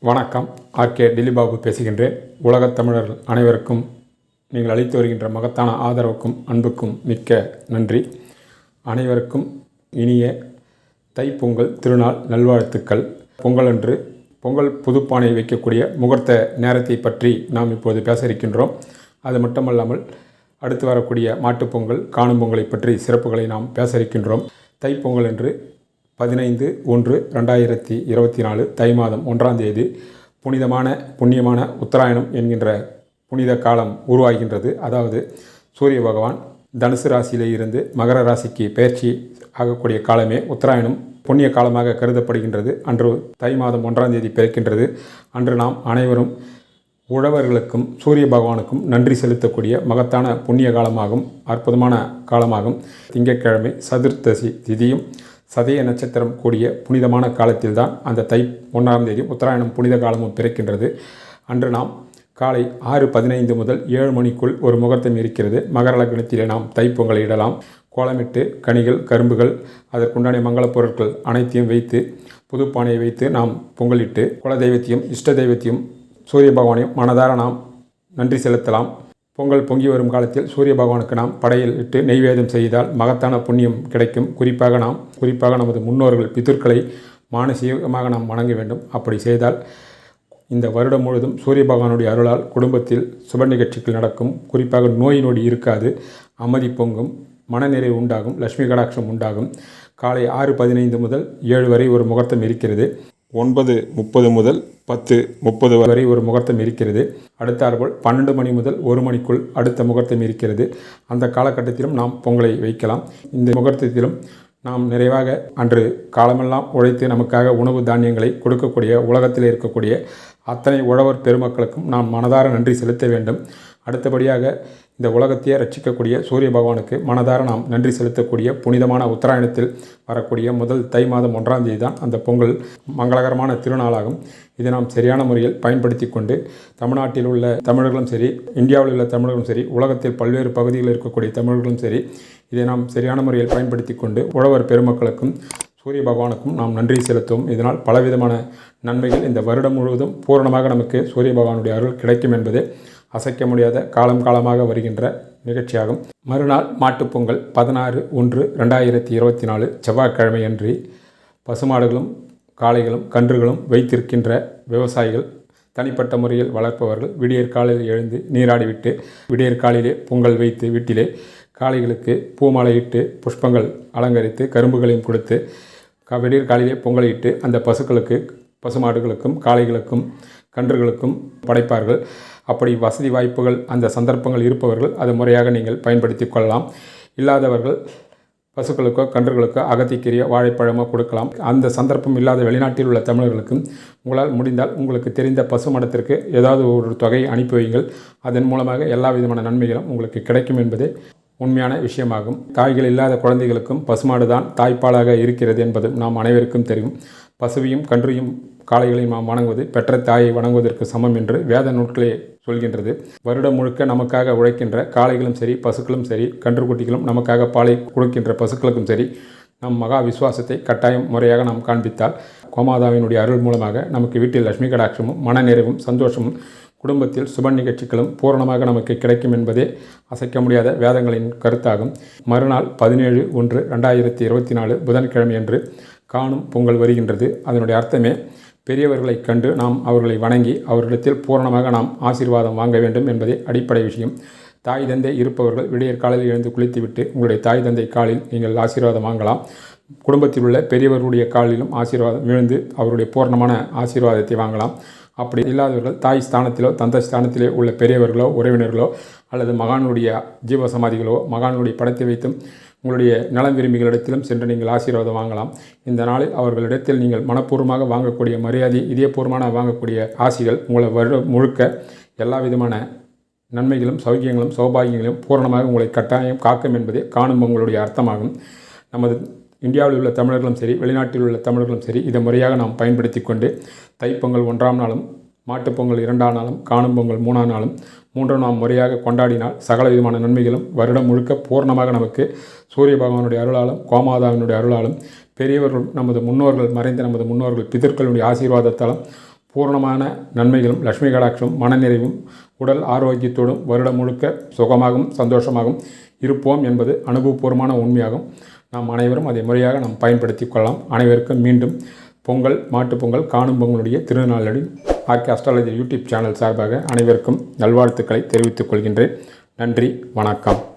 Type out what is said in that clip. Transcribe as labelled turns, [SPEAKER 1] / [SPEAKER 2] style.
[SPEAKER 1] வணக்கம். ஆர்கே டில்லிபாபு பேசுகின்றேன். உலகத் தமிழர்கள் அனைவருக்கும் நீங்கள் அளித்து வருகின்ற மகத்தான ஆதரவுக்கும் அன்புக்கும் மிக்க நன்றி. அனைவருக்கும் இனிய தைப்பொங்கல் திருநாள் நல்வாழ்த்துக்கள். பொங்கல் அன்று பொங்கல் புதுப்பானை வைக்கக்கூடிய முகூர்த்த நேரத்தை பற்றி நாம் இப்போது பேச இருக்கின்றோம். அது மட்டுமல்லாமல் அடுத்து வரக்கூடிய மாட்டுப்பொங்கல் காணும் பொங்கலை பற்றி சிறப்புகளை நாம் பேச இருக்கின்றோம். தைப்பொங்கல் என்று பதினைந்து ஒன்று ரெண்டாயிரத்தி இருபத்தி நாலு தை மாதம் ஒன்றாம் தேதி புனிதமான புண்ணியமான உத்தராயணம் என்கின்ற புனித காலம் உருவாகின்றது. அதாவது சூரிய பகவான் தனுசு ராசியிலே இருந்து மகர ராசிக்கு பயிற்சி ஆகக்கூடிய காலமே உத்தராயணம் புண்ணிய காலமாக கருதப்படுகின்றது. அன்று தை மாதம் ஒன்றாம் தேதி பிறக்கின்றது. அன்று நாம் அனைவரும் உழவர்களுக்கும் சூரிய பகவானுக்கும் நன்றி செலுத்தக்கூடிய மகத்தான புண்ணிய காலமாகும் அற்புதமான காலமாகும். திங்கட்கிழமை சதுர்த்தசி திதியும் சதய நட்சத்திரம் கூடிய புனிதமான காலத்தில்தான் அந்த தை ஒன்றாம் தேதி உத்தராயணம் புனித காலமும் பிறக்கின்றது. அன்று நாம் காலை ஆறு பதினைந்து முதல் ஏழு மணிக்குள் ஒரு முகூர்த்தம் இருக்கிறது. மகர லக்னத்திலே நாம் தைப்பொங்கலை இடலாம். கோலமிட்டு கனிகள் கரும்புகள் அதற்குண்டான மங்களப் பொருட்கள் அனைத்தையும் வைத்து புதுப்பானையை வைத்து நாம் பொங்கலிட்டு குல தெய்வத்தையும் இஷ்ட தெய்வத்தையும் சூரிய பகவானையும் மனதார நாம் நன்றி செலுத்தலாம். பொங்கல் பொங்கி வரும் காலத்தில் சூரிய பகவானுக்கு நாம் படையில் இட்டு நெய்வேதம் செய்தால் மகத்தான புண்ணியம் கிடைக்கும். குறிப்பாக நாம் குறிப்பாக நமது முன்னோர்கள் பிதுர்களை மானசீகமாக நாம் வணங்க வேண்டும். அப்படி செய்தால் இந்த வருடம் முழுவதும் சூரிய பகவானுடைய அருளால் குடும்பத்தில் சுப நிகழ்ச்சிகள் நடக்கும். குறிப்பாக நோய் நொடி இருக்காது. அமைதி பொங்கும். மனநிறைவு உண்டாகும். லட்சுமி கடாட்சம் உண்டாகும். காலை ஆறு பதினைந்து முதல் ஏழு வரை ஒரு முகூர்த்தம் இருக்கிறது. ஒன்பது முப்பது முதல் பத்து முப்பது வரை ஒரு முகூர்த்தம் இருக்கிறது. அடுத்தாற்போல் பன்னெண்டு மணி முதல் ஒரு மணிக்குள் அடுத்த முகூர்த்தம் இருக்கிறது. அந்த காலகட்டத்திலும் நாம் பொங்கலை வைக்கலாம். இந்த முகூர்த்தத்திலும் நாம் நிறைவாக அன்று காலமெல்லாம் உழைத்து நமக்காக உணவு தானியங்களை கொடுக்கக்கூடிய உலகத்தில் இருக்கக்கூடிய அத்தனை உழவர் பெருமக்களுக்கும் நாம் மனதார நன்றி செலுத்த வேண்டும். அடுத்தபடியாக இந்த உலகத்தையே ரட்சிக்கக்கூடிய சூரிய பகவானுக்கு மனதார நாம் நன்றி செலுத்தக்கூடிய புனிதமான உத்தராயணத்தில் வரக்கூடிய முதல் தை மாதம் ஒன்றாம் தேதி தான் அந்த பொங்கல் மங்களகரமான திருநாளாகும். இதை நாம் சரியான முறையில் பயன்படுத்தி கொண்டு தமிழ்நாட்டில் உள்ள தமிழர்களும் சரி இந்தியாவில் உள்ள தமிழர்களும் சரி உலகத்தில் பல்வேறு பகுதிகளில் இருக்கக்கூடிய தமிழர்களும் சரி இதை நாம் சரியான முறையில் பயன்படுத்தி கொண்டு உழவர் பெருமக்களுக்கும் சூரிய பகவானுக்கும் நாம் நன்றி செலுத்துவோம் இதனால் பலவிதமான நன்மைகள் இந்த வருடம் முழுவதும் பூரணமாக நமக்கு சூரிய பகவானுடைய அருள் கிடைக்கும் என்பது அசைக்க முடியாத காலம் காலமாக வருகின்ற நிகழ்ச்சியாகும். மறுநாள் மாட்டுப்பொங்கல் பதினாறு ஒன்று ரெண்டாயிரத்தி இருபத்தி நாலு செவ்வாய்க்கிழமை அன்றி பசுமாடுகளும் காளைகளும் கன்றுகளும் வைத்திருக்கின்ற விவசாயிகள் தனிப்பட்ட முறையில் வளர்ப்பவர்கள் விடியற் காலையில் எழுந்து நீராடிவிட்டு விடியற் காலையிலே பொங்கல் வைத்து வீட்டிலே காளைகளுக்கு பூமாலையிட்டு புஷ்பங்கள் அலங்கரித்து கரும்புகளையும் கொடுத்து விடியற் காலையிலே பொங்கலிட்டு அந்த பசுக்களுக்கு பசுமாடுகளுக்கும் காளைகளுக்கும் கன்றுகளுக்கும் படைப்பார்கள். அப்படி வசதி வாய்ப்புகள் அந்த சந்தர்ப்பங்கள் இருப்பவர்கள் அதை முறையாக நீங்கள் பயன்படுத்தி கொள்ளலாம். இல்லாதவர்கள் பசுக்களுக்கோ கன்றுகளுக்கோ அகத்திக்கீரையோ வாழைப்பழமோ கொடுக்கலாம். அந்த சந்தர்ப்பம் இல்லாத வெளிநாட்டில் உள்ள தமிழர்களுக்கும் உங்களால் முடிந்தால் உங்களுக்கு தெரிந்த பசு மடத்திற்கு ஏதாவது ஒரு தொகையை அனுப்பி வையுங்கள். அதன் மூலமாக எல்லா விதமான நன்மைகளும் உங்களுக்கு கிடைக்கும் என்பதே உண்மையான விஷயமாகும். தாய்கள் இல்லாத குழந்தைகளுக்கும் பசுமாடு தான் தாய்ப்பாலாக இருக்கிறது என்பது நாம் அனைவருக்கும் தெரியும். பசுவையும் கன்றையும் காளைகளையும் நாம் வணங்குவது பெற்ற தாயை வணங்குவதற்கு சமம் என்று வேத நூட்களே சொல்கின்றது. வருடம் முழுக்க நமக்காக உழைக்கின்ற காளைகளும் சரி பசுக்களும் சரி கன்றுக்குட்டிகளும் நமக்காக பாலை கொடுக்கின்ற பசுக்களுக்கும் சரி நம் மகா விசுவாசத்தை கட்டாயம் முறையாக நாம் காண்பித்தால் கோமாதாவினுடைய அருள் மூலமாக நமக்கு வீட்டில் லட்சுமி கடாட்சமும் மனநிறைவும் சந்தோஷமும் குடும்பத்தில் சுப நிகழ்ச்சிகளும் பூரணமாக நமக்கு கிடைக்கும் என்பதே அசைக்க முடியாத வேதங்களின் கருத்தாகும். மறுநாள் பதினேழு ஒன்று ரெண்டாயிரத்தி இருபத்தி நாலு புதன்கிழமை என்று காணும் பொங்கல் வருகின்றது. அதனுடைய அர்த்தமே பெரியவர்களைக் கண்டு நாம் அவர்களை வணங்கி அவர்களிடத்தில் பூரணமாக நாம் ஆசீர்வாதம் வாங்க வேண்டும் என்பதே அடிப்படை விஷயம். தாய் தந்தை இருப்பவர்கள் விடியற் காலையில் எழுந்து குளித்துவிட்டு உங்களுடைய தாய் தந்தை காலில் நீங்கள் ஆசீர்வாதம் வாங்கலாம். குடும்பத்தில் உள்ள பெரியவர்களுடைய காலிலும் ஆசீர்வாதம் விழுந்து அவருடைய பூரணமான ஆசீர்வாதத்தை வாங்கலாம். அப்படி இல்லாதவர்கள் தாய் ஸ்தானத்திலோ தந்தை ஸ்தானத்திலே உள்ள பெரியவர்களோ உறவினர்களோ அல்லது மகானுடைய ஜீவ சமாதிகளோ மகானுடைய படத்தை வைத்தும் உங்களுடைய நலம் விரும்பிகளிடத்திலும் சென்று நீங்கள் ஆசீர்வாதம் வாங்கலாம். இந்த நாளில் அவர்களிடத்தில் நீங்கள் மனப்பூர்வமாக வாங்கக்கூடிய மரியாதை இதயபூர்வமான வாங்கக்கூடிய ஆசிகள் உங்களை வருடம் முழுக்க எல்லா விதமான நன்மைகளும் சௌக்கியங்களும் சௌபாகியங்களும் பூரணமாக உங்களை கட்டாயம் காக்கும் என்பதே காணும் உங்களுடைய அர்த்தமாகும். நமது இந்தியாவில் உள்ள தமிழர்களும் சரி வெளிநாட்டில் உள்ள தமிழர்களும் சரி இதை முறையாக நாம் பயன்படுத்தி கொண்டு தைப்பொங்கல் ஒன்றாம் நாளும் மாட்டுப்பொங்கல் இரண்டாம் நாளும் காணும் பொங்கல் மூணாம் நாளும் மூன்றாம் நாம் முறையாக கொண்டாடினால் சகல விதமான நன்மைகளும் வருடம் முழுக்க பூர்ணமாக நமக்கு சூரிய பகவானுடைய அருளாலும் கோமாதாவினுடைய அருளாலும் பெரியவர்கள் நமது முன்னோர்கள் மறைந்த நமது முன்னோர்கள் பிதர்களுடைய ஆசீர்வாதத்தாலும் பூர்ணமான நன்மைகளும் லட்சுமி கடாட்சமும் மனநிறைவும் உடல் ஆரோக்கியத்தோடும் வருடம் முழுக்க சுகமாகவும் சந்தோஷமாகவும் இருப்போம் என்பது அனுபவபூர்வமான உண்மையாகும். நாம் அனைவரும் அதை முறையாக நாம் பயன்படுத்தி கொள்ளலாம். அனைவருக்கும் மீண்டும் பொங்கல் மாட்டுப் பொங்கல் காணும் பொங்கலுடைய திருநாளடி ஆர்கே அஸ்ட்ராலஜி யூடியூப் சேனல் சார்பாக அனைவருக்கும் நல்வாழ்த்துக்களை தெரிவித்துக் கொள்கின்றேன். நன்றி வணக்கம்.